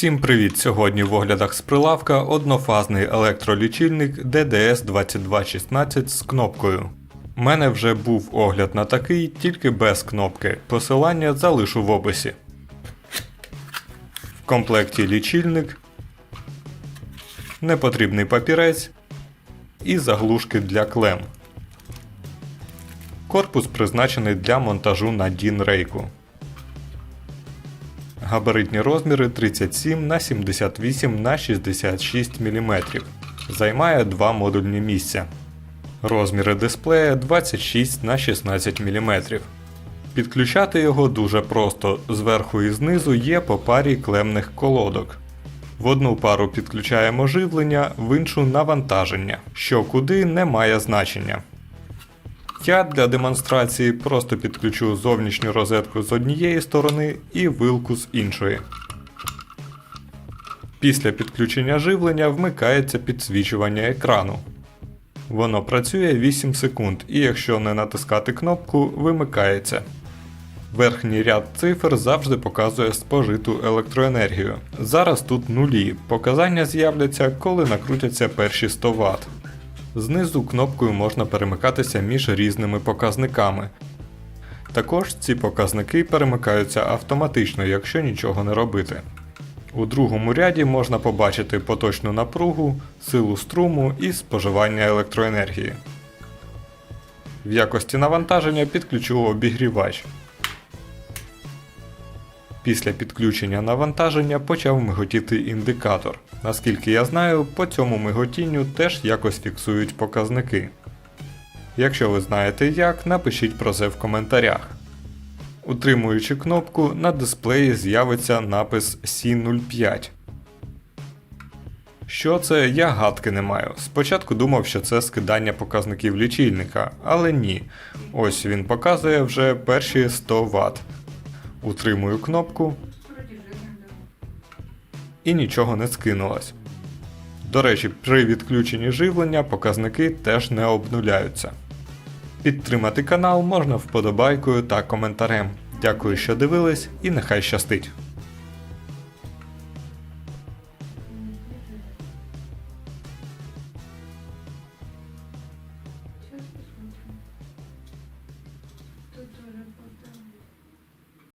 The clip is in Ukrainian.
Всім привіт! Сьогодні в оглядах з прилавка однофазний електролічильник DDS2216 з кнопкою. У мене вже був огляд на такий, тільки без кнопки. Посилання залишу в описі. В комплекті лічильник, непотрібний папірець і заглушки для клем. Корпус призначений для монтажу на DIN рейку. Габаритні розміри 37 на 78 на 66 мм. Займає два модульні місця. Розміри дисплея 26 на 16 мм. Підключати його дуже просто. Зверху і знизу є по парі клемних колодок. В одну пару підключаємо живлення, в іншу навантаження, що куди не має значення. Я для демонстрації просто підключу зовнішню розетку з однієї сторони і вилку з іншої. Після підключення живлення вмикається підсвічування екрану. Воно працює 8 секунд і якщо не натискати кнопку, вимикається. Верхній ряд цифр завжди показує спожиту електроенергію. Зараз тут нулі. Показання з'являться, коли накрутяться перші 100 Вт. Знизу кнопкою можна перемикатися між різними показниками. Також ці показники перемикаються автоматично, якщо нічого не робити. У другому ряді можна побачити поточну напругу, силу струму і споживання електроенергії. В якості навантаження підключу обігрівач. Після підключення навантаження почав миготіти індикатор. Наскільки я знаю, по цьому миготінню теж якось фіксують показники. Якщо ви знаєте як, напишіть про це в коментарях. Утримуючи кнопку, на дисплеї з'явиться напис C05. Що це, я гадки не маю. Спочатку думав, що це скидання показників лічильника, але ні. Ось він показує вже перші 100 Вт. Утримую кнопку і нічого не скинулось. До речі, при відключенні живлення показники теж не обнуляються. Підтримати канал можна вподобайкою та коментарем. Дякую, що дивились, і нехай щастить!